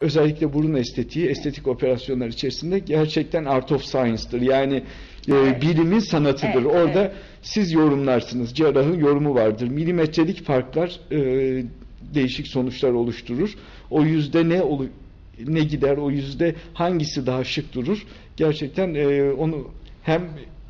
özellikle burun estetiği, estetik operasyonlar içerisinde gerçekten art of science'dır. Yani e, Evet. bilimin sanatıdır. Evet, Orada evet. siz yorumlarsınız. Cerrahın yorumu vardır. Milimetrelik farklar e, değişik sonuçlar oluşturur. O yüzde ne olu ne gider, o yüzde hangisi daha şık durur? Gerçekten e, onu hem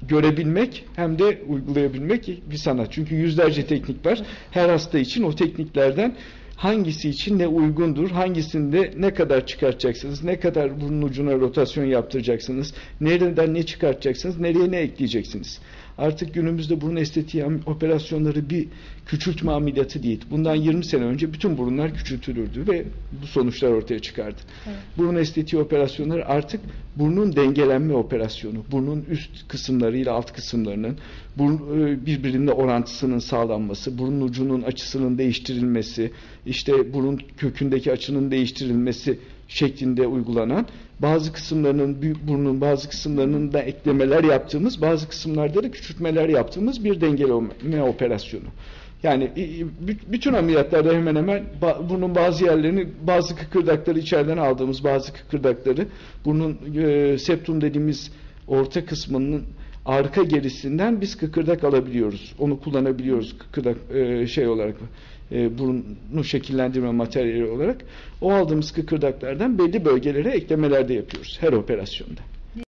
görebilmek hem de uygulayabilmek bir sanat. Çünkü yüzlerce teknik var. Her hasta için o tekniklerden hangisi için ne uygundur, hangisinde ne kadar çıkartacaksınız, ne kadar burun ucuna rotasyon yaptıracaksınız, nereden ne çıkartacaksınız, nereye ne ekleyeceksiniz. Artık günümüzde burun estetiği operasyonları bir küçültme ameliyatı değil. Bundan 20 sene önce bütün burunlar küçültülürdü ve bu sonuçlar ortaya çıkardı. Evet. Burun estetiği operasyonları artık burnun dengelenme operasyonu. Burnun üst kısımlarıyla alt kısımlarının burun, e, birbirine orantısının sağlanması, burun ucunun açısının değiştirilmesi, işte burun kökündeki açının değiştirilmesi şeklinde uygulanan bazı kısımlarının büyük burnun bazı kısımlarının da eklemeler yaptığımız bazı kısımlarda da küçültmeler yaptığımız bir dengeleme operasyonu. Yani bütün ameliyatlarda hemen hemen burnun bazı yerlerini, bazı kıkırdakları içeriden aldığımız bazı kıkırdakları, burnun e, septum dediğimiz orta kısmının arka gerisinden biz kıkırdak alabiliyoruz. Onu kullanabiliyoruz kıkırdak e, şey olarak e, burnu şekillendirme materyali olarak. O aldığımız kıkırdaklardan belli bölgelere eklemeler de yapıyoruz her operasyonda.